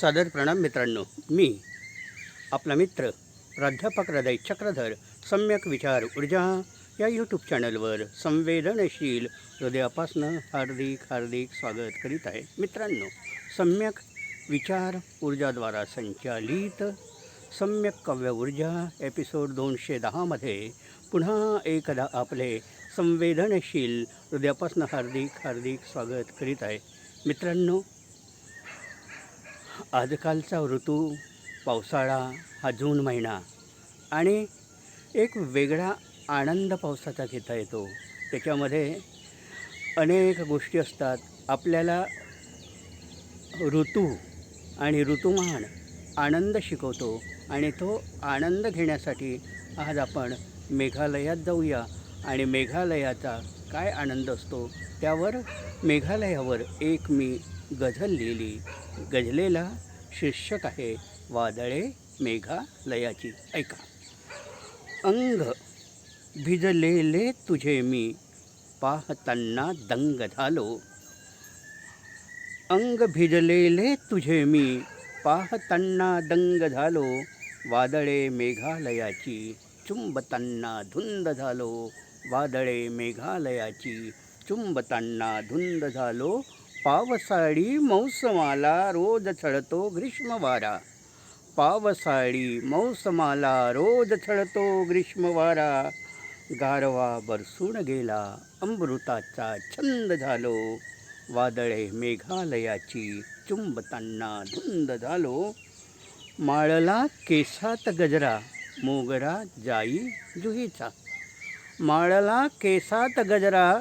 सादर प्रणाम मित्रांनो. मी आपला मित्र प्राध्यापक हृदय चक्रधर सम्यक विचार ऊर्जा या यूट्यूब चॅनलवर संवेदनशील हृदयापासनं हार्दिक हार्दिक स्वागत करीत आहे. मित्रांनो सम्यक विचार ऊर्जाद्वारा संचालित सम्यक काव्य ऊर्जा एपिसोड दोनशे दहामध्ये पुन्हा एकदा आपले संवेदनशील हृदयापासनं हार्दिक हार्दिक स्वागत करीत आहे. मित्रांनो आजकालचा ऋतू पावसाळा हा जून महिना आणि एक वेगळा आनंद पावसाचा घेता येतो. त्याच्यामध्ये अनेक गोष्टी असतात. आपल्याला ऋतू आणि ऋतुमान आनंद शिकवतो आणि तो आनंद घेण्यासाठी आज आपण मेघालयात जाऊया आणि मेघालयाचा काय आनंद असतो त्यावर मेघालयावर एक मी गझल लिहिली. गजलेला शीर्षक आहे वादळे मेघालयाची. ऐका. अंग भिजलेले तुझे मी पाहताना दंग झालो. अंग भिजलेले तुझे मी पाहताना दंग झालो. वादळे मेघालयाची चुंबताना धुंद झालो. वादळे मेघालयाची चुंबताना धुंद झालो. पावसाळी मौसमाला रोज छळतो ग्रीष्मवारा. पावसाळी मौसमाला रोज छळतो ग्रीष्मवारा. गारवा बरसून गेला अमृताचा छंद झालो. वादळे मेघालयाची चुंबताना धुंद झालो. माळला केसात गजरा मोगरा जाई जुहीचा. माळला केसात गजरा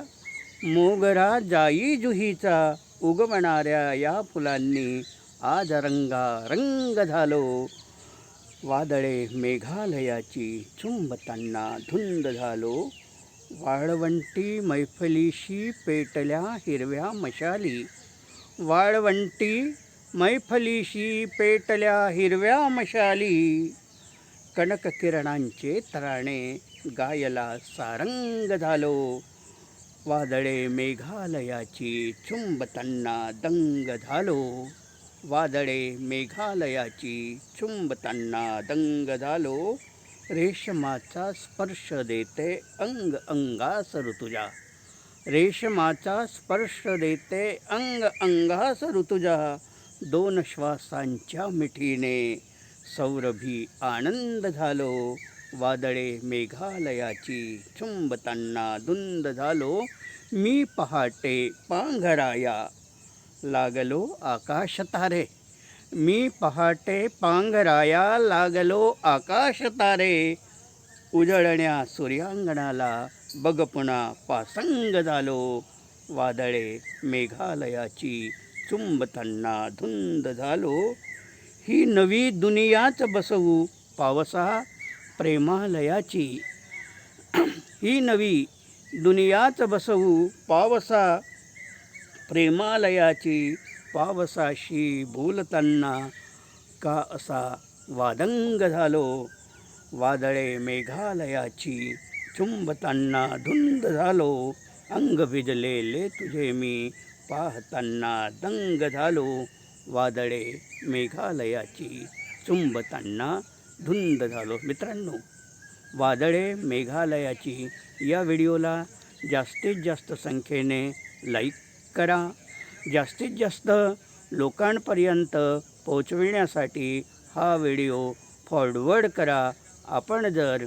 मोगरा जाई जुहीचा. उगवणाऱ्या या फुलांनी आज रंगारंग झालो वादळे मेघालयाची चुंबताना धुंद झालो. वाळवंटी मैफलीशी पेटल्या हिरव्या मशाली. वाळवंटी मैफलीशी पेटल्या हिरव्या मशाली. कणक किरणांचे तराणे गायला सारंग झालो. वादळे मेघालयाची चुंबताना दंग झालो. वादळे मेघालयाची चुंबताना दंग झालो. रेशमाचा स्पर्श देते अंग अंगास ऋतुजा रेशमाचा स्पर्श देते अंग अंगास ऋतुजा दोन श्वासांच्या मिठीने सौरभी आनंद झालो. वादळे मेघालयाची चुंबताना धुंद झालो मी पहाटे पांघराया लागलो आकाश तारे मी पहाटे पांघराया लागलो आकाश तारे उजळण्या सूर्यांगणाला बगपुणा पुन्हा पासंग झालो. वादळे मेघालयाची चुंबताना धुंद झालो. ही नवी दुनियाच बसवू पावसा प्रेमालयाची. ही नवी दुनियाच बसवू पावसा प्रेमालयाची पावसाशी बोलताना का असा वादंग झालो? वादळे मेघालयाची चुंबताना धुंद झालो. अंग भिजलेले तुझे मी पाहताना दंग झालो. वादळे मेघालयाची चुंबताना धुंद झालो. मित्रांनो वादळे मेघालयाची. या व्हिडिओला जास्तीत जास्त संख्येने लाईक करा. जास्तीत जास्त लोकांपर्यंत पोचविण्यासाठी हा व्हिडिओ फॉरवर्ड करा. आपण जर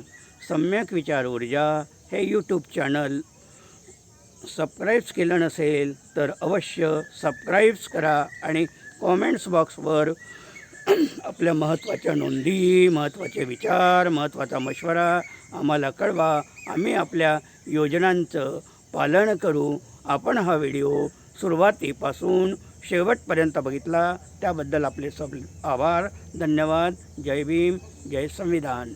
सम्यक विचार ऊर्जा हे यूट्यूब चॅनल सबस्क्राईब्स केलं नसेल तर अवश्य सबस्क्राईब्स करा आणि कॉमेंट्स बॉक्सवर आपल्या महत्त्वाच्या नोंदी महत्त्वाचे विचार महत्त्वाचा मशवरा आम्हाला कळवा. आम्ही आपल्या योजनांचं पालन करू. आपण हा व्हिडिओ सुरुवातीपासून शेवटपर्यंत बघितला. त्याबद्दल आपले सब आभार. धन्यवाद. जय भीम. जय संविधान.